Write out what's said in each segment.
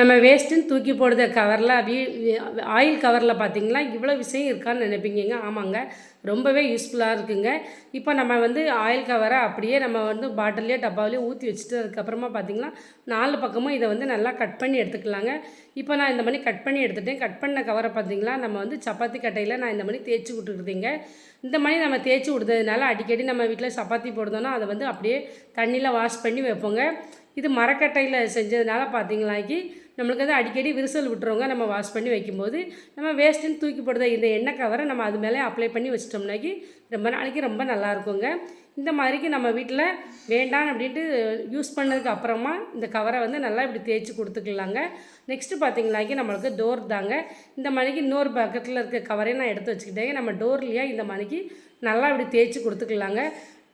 நம்ம வேஸ்ட்டுன்னு தூக்கி போடுற கவரில் அப்படியே ஆயில் கவரில் பார்த்திங்களா இவ்வளோ விஷயம் இருக்கான்னு நினைப்பீங்க ஆமாங்க. ரொம்பவே யூஸ்ஃபுல்லாக இருக்குங்க. இப்போ நம்ம வந்து ஆயில் கவரை அப்படியே நம்ம வந்து பாட்டிலே டப்பாவிலே ஊற்றி வச்சுட்டு அதுக்கப்புறமா பார்த்தீங்கன்னா நாலு பக்கமும் இதை வந்து நல்லா கட் பண்ணி எடுத்துக்கலாங்க. இப்போ நான் இந்த மாதிரி கட் பண்ணி எடுத்துட்டேன். கட் பண்ண கவரை பார்த்திங்களா நம்ம வந்து சப்பாத்தி கட்டையில் நான் இந்த மாதிரி தேய்ச்சி விட்டுருந்தீங்க இந்த மாதிரி நம்ம தேய்ச்சி விடுறதுனால அடிக்கடி நம்ம வீட்டில் சப்பாத்தி போடுதோன்னா அதை வந்து அப்படியே தண்ணியில் வாஷ் பண்ணி வைப்போங்க. இது மரக்கட்டையில் செஞ்சதுனால பார்த்தீங்களாக்கி நம்மளுக்கு வந்து அடிக்கடி விரிசல் விட்டுறவங்க நம்ம வாஷ் பண்ணி வைக்கும்போது நம்ம வேஸ்ட்டுன்னு தூக்கி போடுறத இந்த எண்ணெய் கவரை நம்ம அது மேலே அப்ளை பண்ணி வச்சிட்டோம்னாக்கி ரொம்ப நாளைக்கு ரொம்ப நல்லா இருக்குங்க. இந்த மாதிரிக்கு நம்ம வீட்டில் வேண்டாம் அப்படின்ட்டு யூஸ் பண்ணதுக்கு அப்புறமா இந்த கவரை வந்து நல்லா இப்படி தேய்ச்சி கொடுத்துக்கலாங்க. நெக்ஸ்ட்டு பார்த்தீங்கன்னாக்கி நம்மளுக்கு டோர் தாங்க. இந்த மாதிரிக்கு இன்னொரு பக்கத்தில் இருக்க கவரையும் நான் எடுத்து வச்சுக்கிட்டேங்க. நம்ம டோர்லேயே இந்த மாதிரிக்கு நல்லா இப்படி தேய்ச்சி கொடுத்துக்கலாங்க.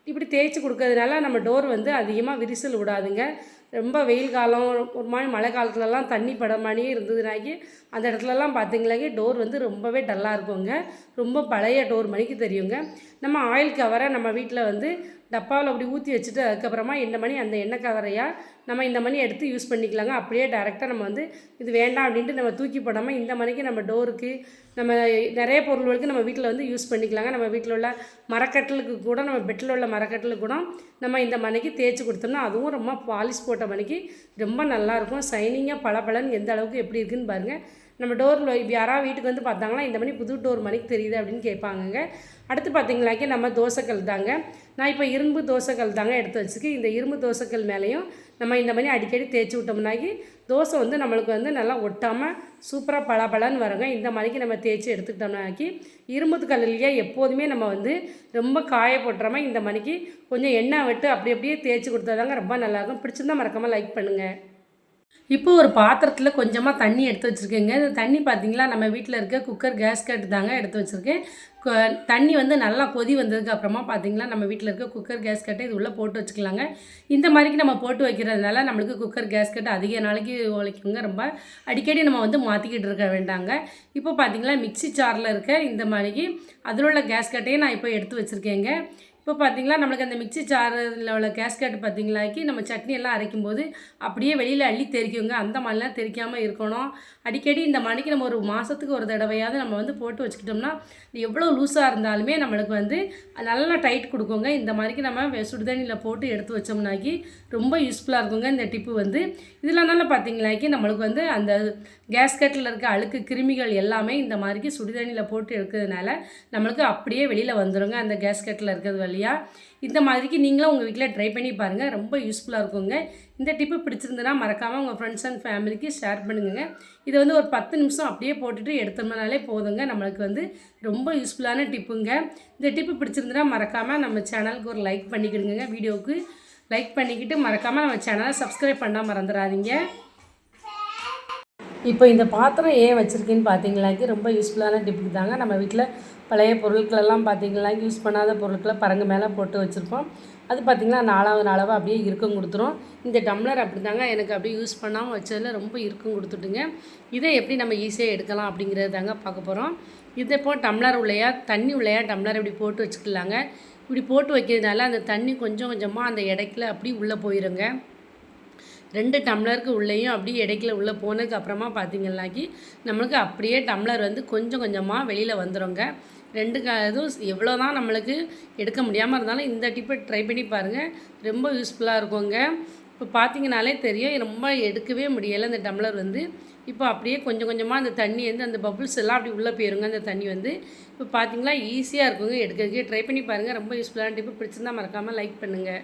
இப்படி தேய்ச்சி கொடுக்கறதுனால நம்ம டோர் வந்து அதிகமாக விரிசல் விடாதுங்க. ரொம்ப வெயில் காலம் ஒரு மாதிரி மழை காலத்துலலாம் தண்ணி பட மாதிரியே இருந்ததுனாக்கி அந்த இடத்துலலாம் பார்த்தீங்களாக்கி டோர் வந்து ரொம்பவே டல்லாக இருக்குங்க. ரொம்ப பழைய டோர் மணிக்கு தெரியுங்க. நம்ம ஆயில் கவரை நம்ம வீட்டில் வந்து டப்பாவில் அப்படி ஊற்றி வச்சுட்டு அதுக்கப்புறமா இந்த மணி அந்த எண்ணெய் கவரையாக நம்ம இந்த மணி எடுத்து யூஸ் பண்ணிக்கலாங்க. அப்படியே டேரெக்டாக நம்ம வந்து இது வேண்டாம் அப்படின்ட்டு நம்ம தூக்கி போடாமல் இந்த மணிக்கு நம்ம டோருக்கு நம்ம நிறைய பொருள்களுக்கு நம்ம வீட்டில் வந்து யூஸ் பண்ணிக்கலாங்க. நம்ம வீட்டில் உள்ள மரக்கட்டலுக்கு கூட நம்ம பெட்டில் உள்ள மரக்கட்டலுக்கு கூட நம்ம இந்த மணிக்கு தேய்ச்சி கொடுத்தோம்னா அதுவும் ரொம்ப பாலிஷ் போட்டு மணிக்கு ரொம்ப நல்லாயிருக்கும். ஷைனிங்காக பளபளன்னு எந்த அளவுக்கு எப்படி இருக்குன்னு பாருங்கள் நம்ம டோரில் இப்போ யாராவது வீட்டுக்கு வந்து பார்த்தாங்கன்னா இந்த மணி புது டோர் மணிக்கு தெரியுது அப்படின்னு கேட்பாங்கங்க. அடுத்து பார்த்தீங்களாக்கி நம்ம தோசைக்கல் தாங்க. நான் இப்போ இரும்பு தோசைக்கல் தாங்க எடுத்து வச்சுருக்கேன். இந்த இரும்பு தோசைக்கல் மேலேயும் நம்ம இந்த மாதிரி அடிக்கடி தேய்ச்சி விட்டோம்னாக்கி தோசை வந்து நம்மளுக்கு வந்து நல்லா ஒட்டாமல் சூப்பராக பளபளன்னு வருங்க. இந்த மாதிரிக்கு நம்ம தேய்ச்சி எடுத்துக்கிட்டோம்னாக்கி இரும்பு கல்லுலேயே எப்போதுமே நம்ம வந்து ரொம்ப காய போட்டுறாம இந்த மணிக்கு கொஞ்சம் எண்ணெய் விட்டு அப்படி அப்படியே தேய்ச்சி கொடுத்தா தாங்க ரொம்ப நல்லாயிருக்கும் பிடிச்சிருந்தா மறக்காமல் லைக் பண்ணுங்கள் இப்போ ஒரு பாத்திரத்தில் கொஞ்சமாக தண்ணி எடுத்து வச்சுருக்கேங்க. இந்த தண்ணி பார்த்திங்களா நம்ம வீட்டில் இருக்க குக்கர் கேஸ் கட்டு தாங்க எடுத்து வச்சுருக்கேன். தண்ணி வந்து நல்லா கொதி வந்ததுக்கு அப்புறமா பார்த்திங்களா நம்ம வீட்டில் இருக்க குக்கர் கேஸ் கட்டை இது உள்ளே போட்டு வச்சுக்கலாங்க. இந்த மாதிரிக்கு நம்ம போட்டு வைக்கிறதுனால நம்மளுக்கு குக்கர் கேஸ் கட்டு அதிக நாளைக்கு உழைக்குங்க. ரொம்ப அடிக்கடி நம்ம வந்து மாற்றிக்கிட்டு இருக்க வேண்டாங்க. இப்போ பார்த்தீங்களா மிக்ஸி சாரில் இருக்க இந்த மாதிரிக்கு அதில் உள்ள கேஸ் கட்டையை நான் இப்போ எடுத்து வச்சுருக்கேங்க. இப்போ பார்த்தீங்களா நம்மளுக்கு அந்த மிக்ஸி ஜாரில் உள்ள கேஸ்கட் பார்த்தீங்களாக்கி நம்ம சட்னி எல்லாம் அரைக்கும் போது அப்படியே வெளியில் அள்ளி தெரிக்குங்க அந்த மாதிரிலாம் தெரிக்காமல் இருக்கணும். அடிக்கடி இந்த மணிக்கு நம்ம ஒரு மாதத்துக்கு ஒரு தடவையாவது நம்ம வந்து போட்டு வச்சுக்கிட்டோம்னா எவ்வளோ லூஸாக இருந்தாலுமே நம்மளுக்கு வந்து நல்லா டைட் கொடுக்குங்க. இந்த மாதிரிக்கு நம்ம சுடுதண்ணியில் போட்டு எடுத்து வச்சோம்னாக்கி ரொம்ப யூஸ்ஃபுல்லாக இருக்குங்க இந்த டிப்பு வந்து. இதனால பார்த்தீங்களாக்கி நம்மளுக்கு வந்து அந்த கேஸ்கட்டில் இருக்க அழுக்கு கிருமிகள் எல்லாமே இந்த மாதிரிக்கு சுடுதண்ணியில் போட்டு எடுக்கிறதுனால நம்மளுக்கு அப்படியே வெளியில் வந்துருங்க. அந்த கேஸ்கட்டில் இருக்கிறது வழி இல்லையா? இந்த மாதிரிக்கு நீங்களும் உங்கள் வீட்டில் ட்ரை பண்ணி பாருங்கள் ரொம்ப யூஸ்ஃபுல்லாக இருக்குங்க. இந்த டிப்பு பிடிச்சிருந்ததுன்னா மறக்காமல் உங்கள் ஃப்ரெண்ட்ஸ் அண்ட் ஃபேமிலிக்கு ஷேர் பண்ணுங்க. இதை வந்து ஒரு பத்து நிமிஷம் அப்படியே போட்டுட்டு எடுத்தோம்னாலே போதுங்க. நம்மளுக்கு வந்து ரொம்ப யூஸ்ஃபுல்லான டிப்புங்க இந்த டிப்பு பிடிச்சிருந்ததுன்னா மறக்காமல் நம்ம சேனலுக்கு ஒரு லைக் பண்ணிக்கிடுங்க. வீடியோவுக்கு லைக் பண்ணிக்கிட்டு மறக்காமல் நம்ம சேனலை சப்ஸ்கிரைப் பண்ணால் மறந்துடாதீங்க. இப்போ இந்த பாத்திரம் ஏன் வச்சுருக்கேன்னு பார்த்தீங்களாக்கி ரொம்ப யூஸ்ஃபுல்லான டிப்பு தாங்க. நம்ம வீட்டில் பழைய பொருட்களெல்லாம் பார்த்தீங்களா யூஸ் பண்ணாத பொருட்களை பரங்கு மேலே போட்டு வச்சுருப்போம். அது பார்த்திங்கன்னா நாலாவது நாளாக அப்படியே இறுக்கம் கொடுத்துரும். இந்த டம்ளர் அப்படி தாங்க எனக்கு அப்படியே யூஸ் பண்ணாமல் வச்சதில் ரொம்ப இறுக்கம் கொடுத்துட்டுங்க. இதை எப்படி நம்ம ஈஸியாக எடுக்கலாம் அப்படிங்கிறது தாங்க பார்க்க போகிறோம் இதை இப்போ டம்ளர் உள்ளையா தண்ணி உள்ளையா டம்ளர் இப்படி போட்டு வச்சுக்கலாங்க. இப்படி போட்டு வைக்கிறதுனால அந்த தண்ணி கொஞ்சம் கொஞ்சமாக அந்த இடைக்கில் அப்படி உள்ளே போயிருங்க. ரெண்டு டம்ளருக்கு உள்ளேயும் அப்படியே இடைக்கில் உள்ளே போனதுக்கு அப்புறமா பார்த்தீங்கன்னாக்கி நம்மளுக்கு அப்படியே டம்ளர் வந்து கொஞ்சம் கொஞ்சமாக வெளியில் வந்துடுங்க ரெண்டு க இதுவும் எவ்வளோ தான் நம்மளுக்கு எடுக்க முடியாமல் இருந்தாலும் இந்த டிப்பை ட்ரை பண்ணி பாருங்கள் ரொம்ப யூஸ்ஃபுல்லாக இருக்குங்க. இப்போ பார்த்தீங்கனாலே தெரியும் ரொம்ப எடுக்கவே முடியலை அந்த டம்ளர் வந்து. இப்போ அப்படியே கொஞ்சம் கொஞ்சமாக அந்த தண்ணி வந்து அந்த பபுள்ஸ் எல்லாம் அப்படி உள்ளே போயிருங்க அந்த தண்ணி வந்து. இப்போ பார்த்தீங்களா ஈஸியாக இருக்குங்க. எடுக்கிறதுக்கு ட்ரை பண்ணி பாருங்கள் ரொம்ப யூஸ்ஃபுல்லான டிப்பு. பிடிச்சிருந்தா மறக்காமல் லைக் பண்ணுங்கள்